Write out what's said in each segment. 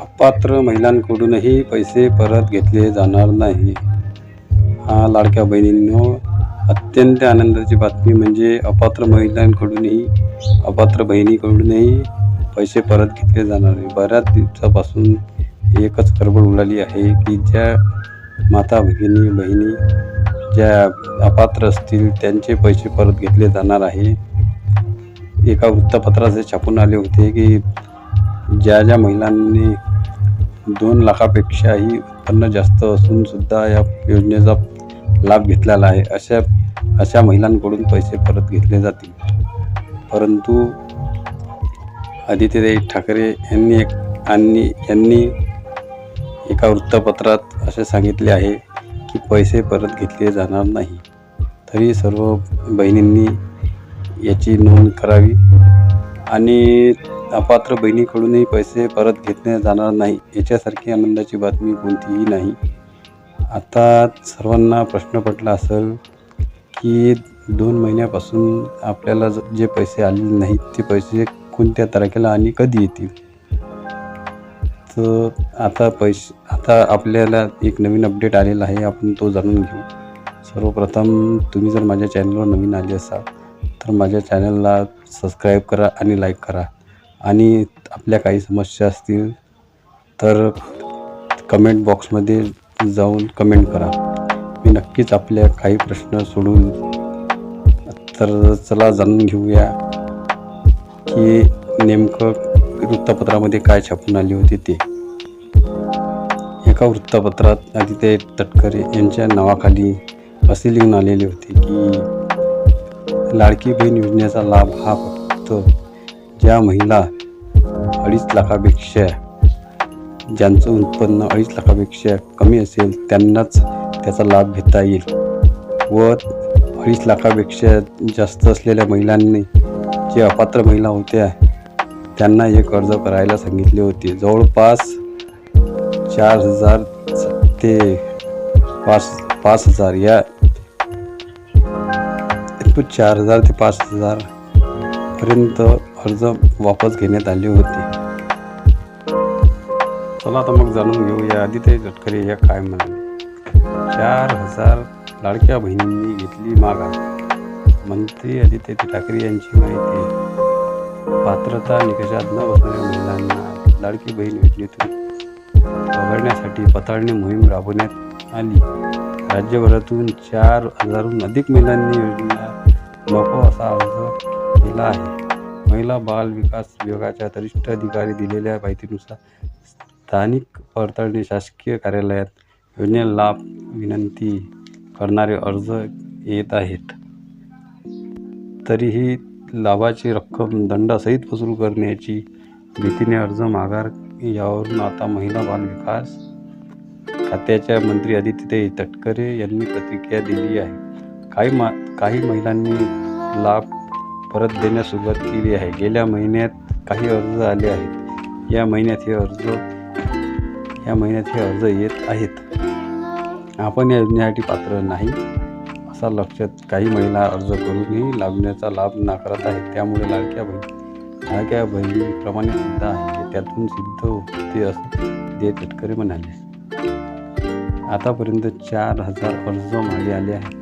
अपात्र महिलांकडूनही पैसे परत घेतले जाणार नाही. हा लाडक्या बहिणींनो अत्यंत आनंदाची बातमी म्हणजे अपात्र महिलांकडूनही अपात्र बहिणीकडूनही पैसे परत घेतले जाणार नाही. बऱ्याच दिवसापासून एकच खळबळ उडाली आहे की ज्या माता भगिनी बहिणी ज्या अपात्र असतील त्यांचे पैसे परत घेतले जाणार आहे. एका वृत्तपत्रात छापून आले होते की ज्या ज्या महिलांनी दोन लाखापेक्षाही उत्पन्न जास्त असून सुद्धा या योजनेचा लाभ घेतलेला आहे अशा अशा महिलांकडून पैसे परत घेतले जातील. परंतु आदित्यताई ठाकरे यांनी एक आणि यांनी एका वृत्तपत्रात असे सांगितले आहे की पैसे परत घेतले जाणार नाही. तरी सर्व बहिणींनी याची नोंद करावी आणि अपात्र बहिणीकडूनही पैसे परत घेतले जाणार नाही याच्यासारखी आनंदाची बातमी कोणतीही नाही. आता सर्वांना प्रश्न पडला असेल की दोन महिन्यापासून आपल्याला जे पैसे आलेले नाहीत ते पैसे कोणत्या तारखेला आणि कधी येतील? तर आता पैसे आता आपल्याला एक नवीन अपडेट आलेला आहे आपण तो जाणून घेऊ. सर्वप्रथम तुम्ही जर माझ्या चॅनलवर नवीन आले असाल तर माझ्या चॅनलला सबस्क्राईब करा आणि लाईक करा. आणि आपल्या काही समस्या असतील तर कमेंट बॉक्समध्ये जाऊन कमेंट करा. मी नक्कीच आपल्या काही प्रश्न सोडून तर चला जाणून घेऊया की नेमकं वृत्तपत्रामध्ये काय छापून आली होती ते. एका वृत्तपत्रात आदित्य तटकरे यांच्या नावाखाली असे लिहून आलेले होते की लाडकी बहीण योजनेचा लाभ हा फक्त ज्या महिला अडीच लाखापेक्षा ज्यांचं उत्पन्न अडीच लाखापेक्षा कमी असेल त्यांनाच त्याचा लाभ घेता येईल. व अडीच लाखापेक्षा जास्त असलेल्या महिलांनी जे अपात्र महिला होत्या त्यांना हे कर्ज करायला सांगितले होते. जवळपास चार हजार ते पाच पाच हजार या चार हजार ते पाच हजारपर्यंत अर्ज वापस घेण्यात आले होते. चला आता मग जाणून घेऊया आदित्य गटकरे या काय म्हणाले. चार हजार लाडक्या बहिणींनी घेतली मागा मंत्री आदित्य ठाकरे यांची माहिती. पात्रता निकषात न बसणाऱ्या महिलांना लाडकी बहीण योजनेतून वगळण्यासाठी पताळणी मोहीम राबवण्यात आली. राज्यभरातून चार हजारहून अधिक महिलांनी योजना नको असा अर्ज केला आहे. महिला बाल विकास विभागाच्या वरिष्ठ अधिकारी दिलेल्या माहितीनुसार स्थानिक पडताळणी शासकीय कार्यालयात योजने लाभ विनंती करणारे अर्ज येत आहेत. तरीही लाभाची रक्कम दंडासहित वसूल करण्याची भीतीने अर्ज माघार यावरून आता महिला बाल विकास खात्याच्या मंत्री आदित्य तटकरे यांनी प्रतिक्रिया दिली आहे. काही मा काही महिलांनी लाभ परत देण्यास सुरुवात केली आहे. गेल्या महिन्यात काही अर्ज आले आहेत. या महिन्यात हे अर्ज या महिन्यात हे अर्ज येत आहेत. आपण या योजनेसाठी पात्र नाही असा लक्षात काही महिला अर्ज करूनही लाभण्याचा लाभ नाकारत आहेत. त्यामुळे लाडक्या बहिणी लाडक्या बहिणीप्रमाणे सुद्धा आहे त्यातून सिद्ध होते असं ते तटकरे म्हणाले. आतापर्यंत चार हजार अर्ज मागे आले आहेत.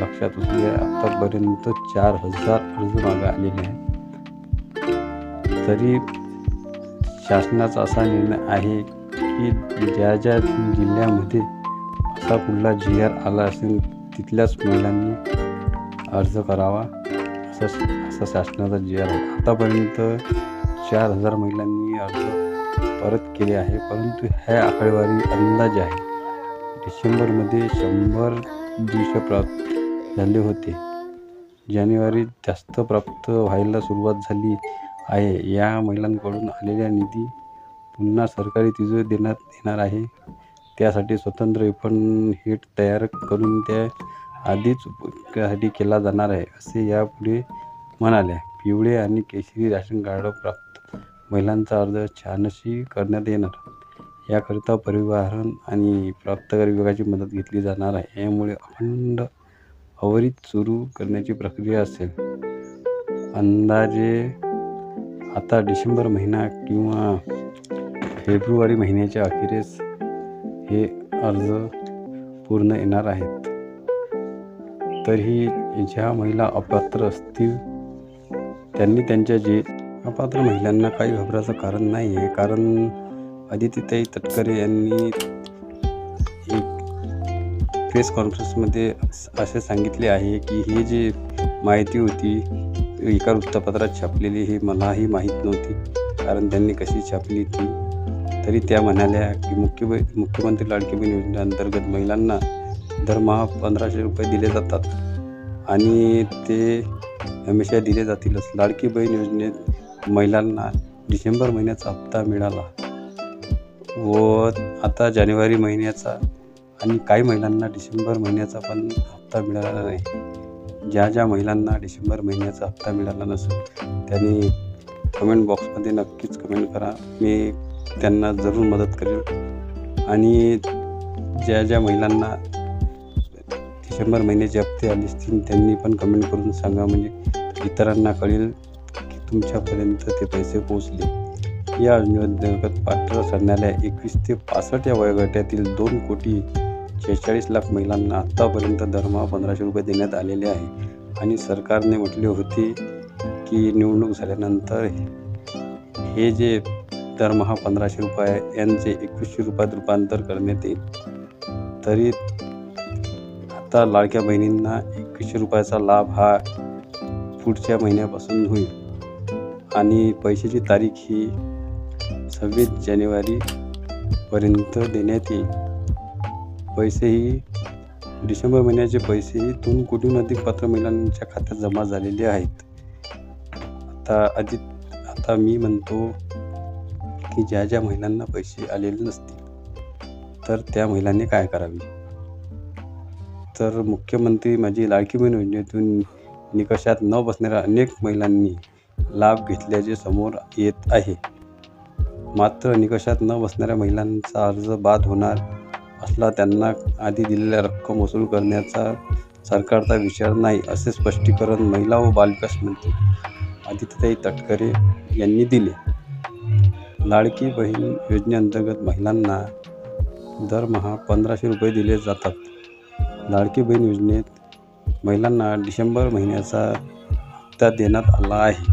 लक्षात असू आतापर्यंत चार हजार अर्ज मागे आलेले आहेत. तरी शासनाचा असा निर्णय आहे की ज्या ज्या जिल्ह्यामध्ये असा कुठला जी आर आला असेल तिथल्याच महिलांनी अर्ज करावा असं असा शासनाचा जी आर आहे. आतापर्यंत चार हजार महिलांनी अर्ज परत केले आहे परंतु ह्या आकडेवारी अंदाज आहे. डिसेंबरमध्ये शंभर दिवस प्राप्त झाले होते. जानेवारीत जास्त प्राप्त व्हायला सुरुवात झाली आहे. या महिलांकडून आलेल्या निधी पुन्हा सरकारी तिजोरी देण्यात येणार आहे. त्यासाठी स्वतंत्र विपणन हिट तयार करून त्या आधीच उपयोगासाठी केला जाणार आहे असे यापुढे म्हणाल्या. पिवळे आणि केशरी राशन कार्ड प्राप्त महिलांचा अर्ज छानशी करण्यात येणार. याकरिता परिवहन आणि प्राप्तकर विभागाची मदत घेतली जाणार आहे. यामुळे अखंड अवरीत सुरू करण्याची प्रक्रिया असेल. अंदाजे आता डिसेंबर महिना किंवा फेब्रुवारी महिन्याच्या अखेरीस हे अर्ज पूर्ण येणार आहेत. तरीही ज्या महिला अपात्र असतील त्यांनी त्यांच्या जे अपात्र महिलांना काही घाबरायचं कारण नाही आहे कारण आदित्यताई तटकरे यांनी प्रेस कॉन्फरन्समध्ये असे सांगितले आहे की ही जी माहिती होती एका वृत्तपत्रात छापलेली हे मलाही माहीत नव्हती. कारण त्यांनी कशी छापली ती? तरी त्या म्हणाल्या की मुख्य मुख्यमंत्री लाडकी बहीण योजनेअंतर्गत महिलांना दरमहा पंधराशे रुपये दिले जातात. आणि ते हमेशा दिले जातीलच. लाडकी बहीण योजनेत महिलांना डिसेंबर महिन्याचा हप्ता मिळाला व आता जानेवारी महिन्याचा आणि काही महिलांना डिसेंबर महिन्याचा पण हप्ता मिळाला नाही. ज्या ज्या महिलांना डिसेंबर महिन्याचा हप्ता मिळाला नसेल त्यांनी कमेंट बॉक्समध्ये नक्कीच कमेंट करा. मी त्यांना जरूर मदत करेल. आणि ज्या ज्या महिलांना डिसेंबर महिन्याचे हप्ते आले असतील त्यांनी पण कमेंट करून सांगा. म्हणजे इतरांना कळेल की तुमच्यापर्यंत ते पैसे पोहोचले. या योजनेअंतर्गत पात्र ठरणाऱ्या एकवीस ते पासष्ट या वयोगटातील दोन कोटी शेहेचाळीस लाख महिलांना आत्तापर्यंत दरमहा पंधराशे रुपये देण्यात आलेले आहे. आणि सरकारने म्हटले होते की निवडणूक झाल्यानंतर हे जे दरमहा पंधराशे रुपये यांचे एकवीसशे रुपयात रूपांतर करण्यात येईल. तरी आता लाडक्या बहिणींना एकवीसशे रुपयाचा लाभ हा पुढच्या महिन्यापासून होईल. आणि पैशाची तारीख ही सव्वीस जानेवारीपर्यंत देण्यात येईल. पैसेही डिसेंबर महिन्याचे पैसेही दोन कोटीहून अधिक पात्र महिलांच्या खात्यात जमा झालेले आहेत. आता अधिक आता मी म्हणतो की ज्या ज्या महिलांना पैसे आलेले नसतील तर त्या महिलांनी काय करावे? तर मुख्यमंत्री माझी लाडकी बहीण योजनेतून निकषात न बसणाऱ्या अनेक महिलांनी लाभ घेतल्याचे समोर येत आहे. मात्र निकषात न बसणाऱ्या महिलांचा अर्ज बाद होणार असला त्यांना आधी दिलेल्या रक्कम वसूल करण्याचा सरकारचा विचार नाही असे स्पष्टीकरण महिला व बालविकास मंत्री आदित्यताई तटकरे यांनी दिले. लाडकी बहीण योजनेअंतर्गत महिलांना दरमहा पंधराशे रुपये दिले जातात. लाडकी बहीण योजनेत महिलांना डिसेंबर महिन्याचा हप्ता देण्यात आला आहे.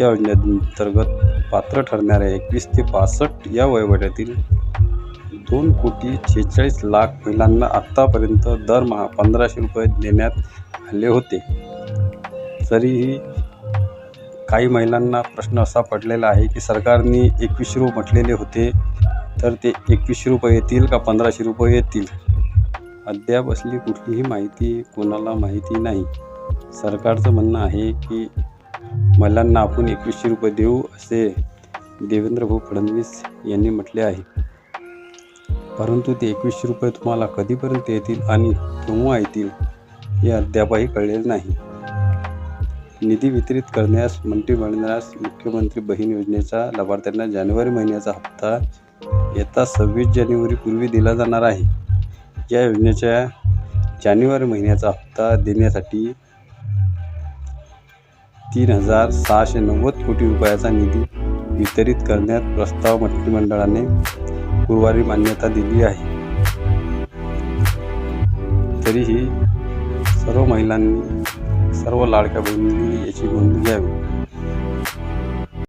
या योजनेअंतर्गत पात्र ठरणाऱ्या एकवीस ते पासष्ट या वयोगटातील दोन कोटी शेहेचाळीस लाख महिलांना आत्तापर्यंत दरमहा पंधराशे रुपये देण्यात आले होते. तरीही काही महिलांना प्रश्न असा पडलेला आहे की सरकारने एकवीसशे रुपये म्हटलेले होते तर ते एकवीसशे रुपये येतील का पंधराशे रुपये येतील? अद्याप असली कुठलीही माहिती कोणाला माहिती नाही. सरकारचं म्हणणं आहे की महिलांना आपण एकवीसशे रुपये देऊ असे देवेंद्र भाऊ फडणवीस यांनी म्हटले आहे. परंतु ते एकवीसशे रुपये तुम्हाला कधीपर्यंत येतील आणि केव्हा येतील हे अद्यापही कळलेले नाही. निधी वितरित करण्यास मंत्रिमंडळास मुख्यमंत्री बहीण योजनेचा लाभार्थ्यांना जानेवारी महिन्याचा हप्ता येता सव्वीस जानेवारीपूर्वी दिला जाणार आहे. या योजनेच्या जानेवारी महिन्याचा हप्ता देण्यासाठी तीन हजार सहाशे नव्वद कोटी रुपयाचा निधी वितरित करण्यात प्रस्ताव मंत्रिमंडळाने गुरुवारी मान्यता दिली आहे. तरीही सर्व महिलांनी सर्व लाडक्या बहिणींनी याची नोंद घ्यावी.